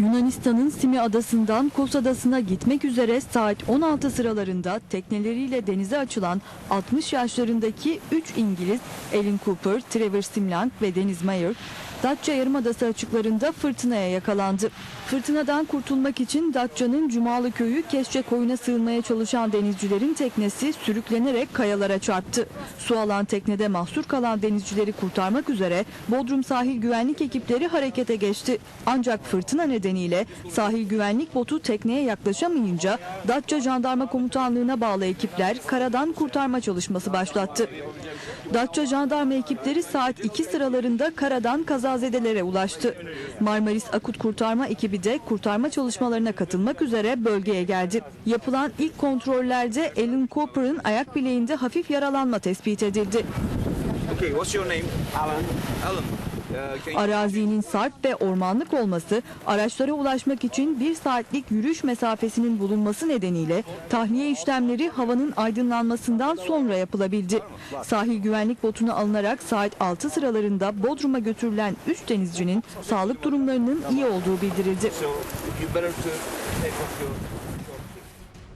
Yunanistan'ın Simi adasından Kos adasına gitmek üzere saat 16 sıralarında tekneleriyle denize açılan 60 yaşlarındaki 3 İngiliz Alan Cooper, Trevor Simlang ve Deniz Mayer, Datça Yarımadası açıklarında fırtınaya yakalandı. Fırtınadan kurtulmak için Datça'nın Cumalı köyü Kesçe koyuna sığınmaya çalışan denizcilerin teknesi sürüklenerek kayalara çarptı. Su alan teknede mahsur kalan denizcileri kurtarmak üzere Bodrum sahil güvenlik ekipleri harekete geçti. Ancak fırtına nedeniyle sahil güvenlik botu tekneye yaklaşamayınca Datça Jandarma Komutanlığı'na bağlı ekipler karadan kurtarma çalışması başlattı. Datça jandarma ekipleri saat 2 sıralarında karadan kazazedelere ulaştı. Marmaris Akut Kurtarma ekibi de kurtarma çalışmalarına katılmak üzere bölgeye geldi. Yapılan ilk kontrollerde Alan Cooper'ın ayak bileğinde hafif yaralanma tespit edildi. Okay, what's your name? Alan. Alan. Arazinin sarp ve ormanlık olması, araçlara ulaşmak için bir saatlik yürüyüş mesafesinin bulunması nedeniyle tahliye işlemleri havanın aydınlanmasından sonra yapılabildi. Sahil güvenlik botuna alınarak saat 6 sıralarında Bodrum'a götürülen 3 denizcinin sağlık durumlarının iyi olduğu bildirildi.